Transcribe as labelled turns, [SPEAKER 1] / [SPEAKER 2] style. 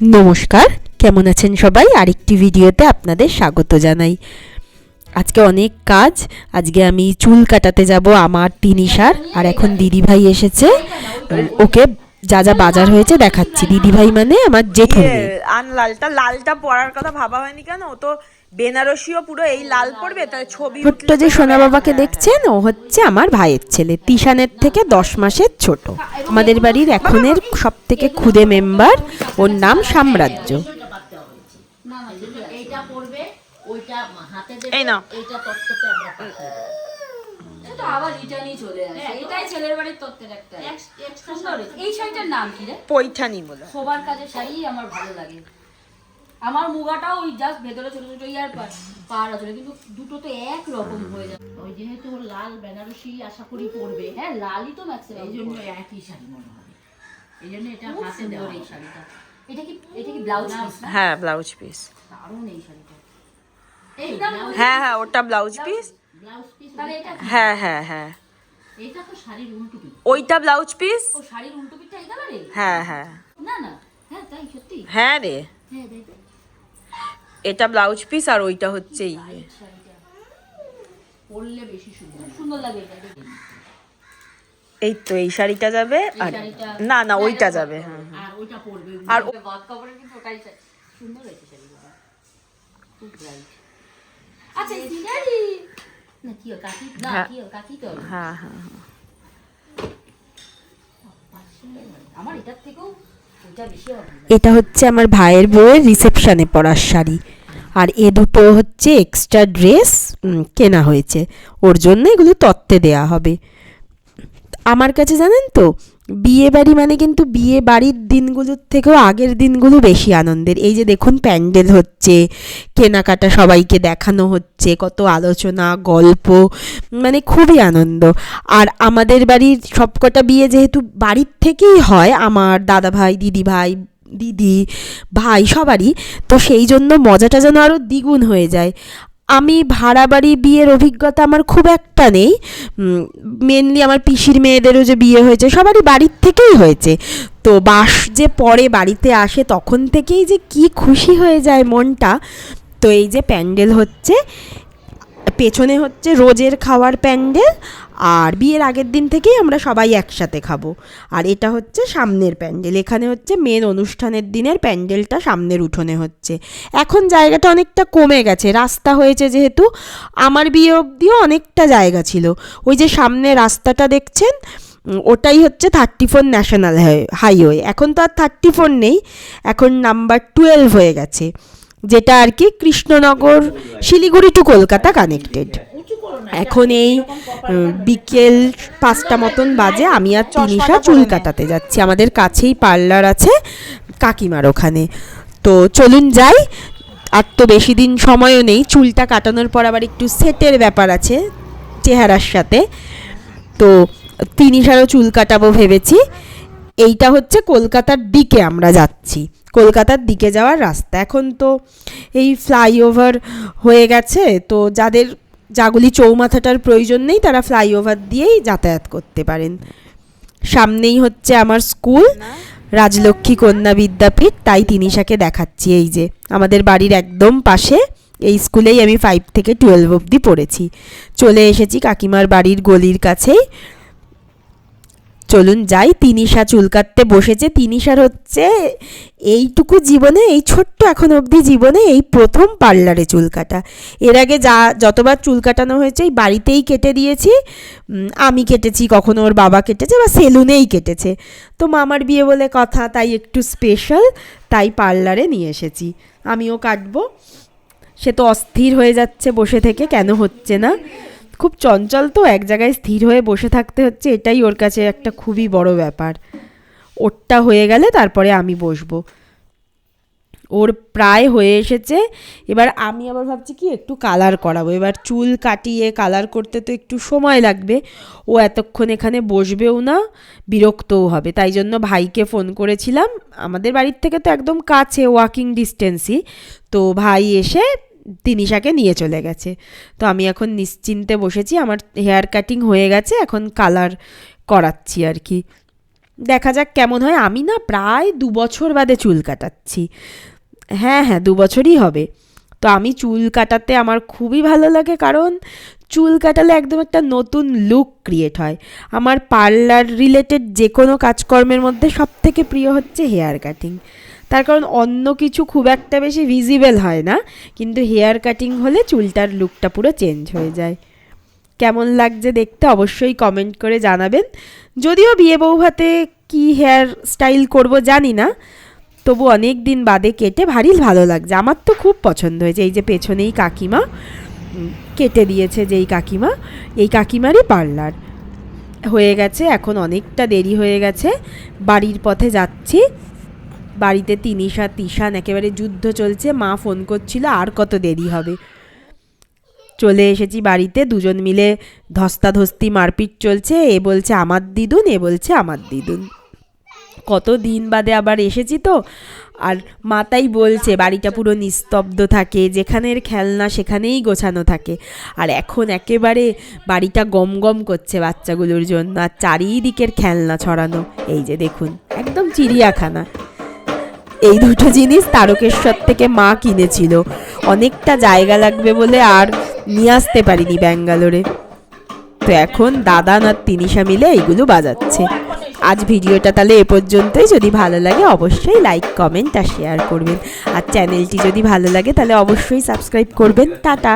[SPEAKER 1] নমস্কার কেমন আছেন সবাই? আরেকটি ভিডিওতে আপনাদের স্বাগত জানাই। আজকে অনেক কাজ আজকে আমি চুল কাটাতে যাব আমার তিনিশার আর এখন দিদিভাই এসেছে। ওকে যা যা বাজার হয়েছে দেখাচ্ছি। দিদিভাই মানে আমার জেঠু
[SPEAKER 2] ইয়ে, আন লালটা লালটা পরার কথা ভাবা হয়নি কেন? ও তো বেনারসিও পুরো এই লাল পরবে তাই ছবি
[SPEAKER 1] ছোট্ট যে সোনা
[SPEAKER 2] হ্যাঁ,
[SPEAKER 1] বাবাকে
[SPEAKER 2] হ্যাঁ,
[SPEAKER 1] দেখছেন ও হচ্ছে আমার ভাইয়ের ছেলে তিশানের থেকে দশ মাসের ছোট। আমাদের বাড়ির এখনের সব থেকে খুদে মেম্বার ওর নাম সাম্রাজ্য।
[SPEAKER 3] না না যেটা এইটা পড়বে ওইটা হাতে দেবে
[SPEAKER 2] এই
[SPEAKER 4] কি রে?
[SPEAKER 2] পৈঠানি বলে।
[SPEAKER 4] সবার কাজে শাড়ি আমার ভালো লাগে। আমার মুগাটাও ওই জাস্ট ভেতরে ছোট ছোট ইয়ার পার পার আছে কিন্তু দুটো তো এক রকম হয়ে যায়।
[SPEAKER 3] ওই যেহেতু ওর লাল বেনারসি আশা করি পড়বে
[SPEAKER 4] হ্যাঁ লালই তো ম্যাক্সিমাম
[SPEAKER 3] এই জন্য একই শাড়ি মনে হবে এই জন্য এটা হাতে
[SPEAKER 4] সুন্দর।
[SPEAKER 3] দেওয়া
[SPEAKER 4] এই শাড়িটা। এটা কি এটা কি ব্লাউজ পিস
[SPEAKER 2] হ্যাঁ ব্লাউজ পিস
[SPEAKER 4] দারুণ এই শাড়িটা।
[SPEAKER 3] এই
[SPEAKER 4] দাম
[SPEAKER 2] হ্যাঁ হ্যাঁ ওটা ব্লাউজ পিস
[SPEAKER 3] ব্লাউজ পিস
[SPEAKER 4] তাহলে এটা
[SPEAKER 2] হ্যাঁ হ্যাঁ হ্যাঁ।
[SPEAKER 3] এটা তো শাড়ির উল্টো পিস
[SPEAKER 2] ওইটা ব্লাউজ পিস
[SPEAKER 4] ও শাড়ির উল্টো পিঠটা এই কালারে
[SPEAKER 2] হ্যাঁ হ্যাঁ।
[SPEAKER 4] না না। হ্যাঁ তাই সত্যি?
[SPEAKER 2] হ্যাঁ রে।
[SPEAKER 4] হ্যাঁ তাই তো।
[SPEAKER 2] এটা ব্লাউজ পিস আর ওইটা হচ্ছে ইয়ে।
[SPEAKER 3] পরলে বেশি সুন্দর
[SPEAKER 4] সুন্দর লাগে এটা
[SPEAKER 2] এই তো এই শাড়িটা যাবে আর না না ওইটা যাবে হ্যাঁ
[SPEAKER 3] আর ওইটা পরবে।
[SPEAKER 2] আর
[SPEAKER 4] ওটা কাপড়ের কিন্তু ওটাই সুন্দর হয়েছে শাড়িগুলো। খুব ব্রাইট আচ্ছা সিনারি! না কি কাকি? না
[SPEAKER 2] হ্যাঁ।
[SPEAKER 4] কি কাকি তো?
[SPEAKER 2] হ্যাঁ হ্যাঁ
[SPEAKER 4] আমার এটার থেকেও ওইটা
[SPEAKER 1] এটা হচ্ছে আমার ভাইয়ের বউয়ের রিসেপশনে পরার শাড়ি। আর এ দুটো হচ্ছে এক্সট্রা ড্রেস কেনা হয়েছে। ওর জন্য এগুলো তত্ত্বে দেয়া হবে। আমার কাছে জানেন তো বিয়ে বাড়ি মানে কিন্তু বিয়ে বাড়ির দিনগুলোর থেকেও আগের দিনগুলো বেশি আনন্দের। এই যে দেখুন প্যান্ডেল হচ্ছে, কেনাকাটা সবাইকে দেখানো হচ্ছে, কত আলোচনা, গল্প মানে খুবই আনন্দ। আর আমাদের বাড়ির সবকটা বিয়ে যেহেতু বাড়ির থেকেই হয়, আমার দাদা ভাই দিদি ভাই দিদি ভাই সবারই, তো সেই জন্য মজাটা যেন আরও দ্বিগুণ হয়ে যায়। আমি ভাড়া বাড়ি বিয়ের অভিজ্ঞতা আমার খুব একটা নেই। মেনলি আমার পিসির মেয়েদেরও যে বিয়ে হয়েছে, সবারই বাড়ির থেকেই হয়েছে। তো বাস যে পরে বাড়িতে আসে তখন থেকেই যে কি খুশি হয়ে যায় মনটা। তো এই যে প্যান্ডেল হচ্ছে, পেছনে হচ্ছে রোজের খাওয়ার প্যান্ডেল আর বিয়ের আগের দিন থেকেই আমরা সবাই একসাথে খাব। আর এটা হচ্ছে সামনের প্যান্ডেল। এখানে হচ্ছে মেন অনুষ্ঠানের দিনের প্যান্ডেলটা সামনের উঠোনে হচ্ছে। এখন জায়গাটা অনেকটা কমে গেছে। রাস্তা হয়েছে যেহেতু, আমার বিয়ে অবধিও অনেকটা জায়গা ছিল। ওই যে সামনে রাস্তাটা দেখছেন, ওটাই হচ্ছে থার্টি ফোর ন্যাশনাল হাইওয়ে এখন তো আর থার্টি ফোর নেই, এখন নাম্বার টুয়েলভ হয়ে গেছে। যেটা আর কি কৃষ্ণনগর, শিলিগুড়ি টু কলকাতা কানেক্টেড এখন এই বিকেল পাঁচটা মতন বাজে আমি আর তিনিশা চুল কাটাতে যাচ্ছি। আমাদের কাছেই পার্লার আছে কাকিমার ওখানে। তো চলুন যাই আর তো বেশি দিন সময়ও নেই চুলটা কাটানোর পর আবার একটু সেটের ব্যাপার আছে চেহারার সাথে। তো তিনিশারও চুল কাটাবো ভেবেছি। এইটা হচ্ছে কলকাতার দিকে আমরা যাচ্ছি। কলকাতার দিকে যাওয়ার রাস্তা। এখন তো এই ফ্লাইওভার হয়ে গেছে তো যাদের যাগুলি চৌমাথাটার প্রয়োজন নেই তারা ফ্লাইওভার দিয়েই যাতায়াত করতে পারেন। সামনেই হচ্ছে আমার স্কুল রাজলক্ষ্মী কন্যা বিদ্যাপীঠ তাই তিনিশাকে দেখাচ্ছি এই যে। আমাদের বাড়ির একদম পাশে এই স্কুলেই আমি ফাইভ থেকে টুয়েলভ অবধি পড়েছি। চলে এসেছি কাকিমার বাড়ির গলির কাছেই চলুন যাই। তিনিশা চুল কাটতে বসেছে। তিনিশার হচ্ছে এইটুকু জীবনে, এই ছোট্ট এখন অবধি জীবনে এই প্রথম পার্লারে চুল কাটা। এর আগে যা, যতবার চুল কাটানো হয়েছে, এই বাড়িতেই কেটে দিয়েছি। আমি কেটেছি, কখনো ওর বাবা কেটেছে বা সেলুনেই কেটেছে। তো মামার বিয়ে বলে কথা, তাই একটু স্পেশাল তাই পার্লারে নিয়ে এসেছি। আমিও কাটবো। সে তো অস্থির হয়ে যাচ্ছে বসে থেকে, কেন হচ্ছে না? খুব চঞ্চল তো, এক জায়গায় স্থির হয়ে বসে থাকতে হচ্ছে, এটাই ওর কাছে একটা খুবই বড় ব্যাপার। ওরটা হয়ে গেলে তারপরে আমি বসবো। ওর প্রায় হয়ে এসেছে, এবার আমি আবার ভাবছি কি, একটু কালার করাবো। এবার চুল কাটিয়ে কালার করতে তো একটু সময় লাগবে, ও এতক্ষণ এখানে বসবেও না, বিরক্তও হবে। তাই জন্য ভাইকে ফোন করেছিলাম। আমাদের বাড়ির থেকে তো একদম কাছে ওয়াকিং ডিস্টেন্সই তো ভাই এসে তিনিশাকে নিয়ে চলে গেছে। তো আমি এখন নিশ্চিন্তে বসেছি, আমার হেয়ার কাটিং হয়ে গেছে, এখন কালার করাচ্ছি আর কি। দেখা যাক কেমন হয়। আমি না প্রায় দু বছর বাদে চুল কাটাচ্ছি। হ্যাঁ হ্যাঁ দু বছরই হবে। তো আমি চুল কাটাতে আমার খুবই ভালো লাগে, কারণ চুল কাটালে একদম একটা নতুন লুক ক্রিয়েট হয়। আমার পার্লার রিলেটেড যে কোনো কাজকর্মের মধ্যে সব থেকে প্রিয় হচ্ছে হেয়ার কাটিং তার কারণ অন্য কিছু খুব একটা বেশি ভিজিবল হয় না, কিন্তু হেয়ার কাটিং হলে চুলটার লুকটা পুরো চেঞ্জ হয়ে যায়। কেমন লাগছে দেখতে অবশ্যই কমেন্ট করে জানাবেন। যদিও বিয়ে বউ হাতে কী হেয়ার স্টাইল করব জানি না, তবু অনেক দিন বাদে কেটে ভারী ভালো লাগছে। আমার তো খুব পছন্দ হয়েছে, এই যে পেছনেই কাকিমা কেটে দিয়েছে যেই কাকিমা, এই কাকিমারই পার্লার হয়ে গেছে, এখন অনেকটা দেরি হয়ে গেছে, বাড়ির পথে যাচ্ছি। বাড়িতে তিনিশা তিশান, একেবারে যুদ্ধ চলছে, মা ফোন করছিল, আর কত দেরি হবে। চলে এসেছি বাড়িতে, দুজন মিলে ধস্তাধস্তি মারপিট চলছে, এ বলছে আমার দিদুন, এ বলছে আমার দিদুন। কত দিন বাদে আবার এসেছি তো, আর মাতাই বলছে, বাড়িটা পুরো নিস্তব্ধ থাকে যেখানের খেলনা সেখানেই গোছানো থাকে। আর এখন একেবারে বাড়িটা গম গম করছে বাচ্চাগুলোর জন্য, আর চারিদিকের খেলনা ছড়ানো, এই যে দেখুন, একদম চিড়িয়াখানা। এই দুটো জিনিস তারকেশ্বর থেকে মা কিনেছিল। অনেকটা জায়গা লাগবে বলে আর নিয়ে আসতে পারিনি ব্যাঙ্গালোরে। তো এখন দাদা না তিনিশা মিলে এইগুলো বাজাচ্ছে। আজ ভিডিওটা তাহলে এ পর্যন্তই। যদি ভালো লাগে অবশ্যই লাইক, কমেন্ট আর শেয়ার করবেন। আর চ্যানেলটি যদি ভালো লাগে তাহলে অবশ্যই সাবস্ক্রাইব করবেন। টাটা।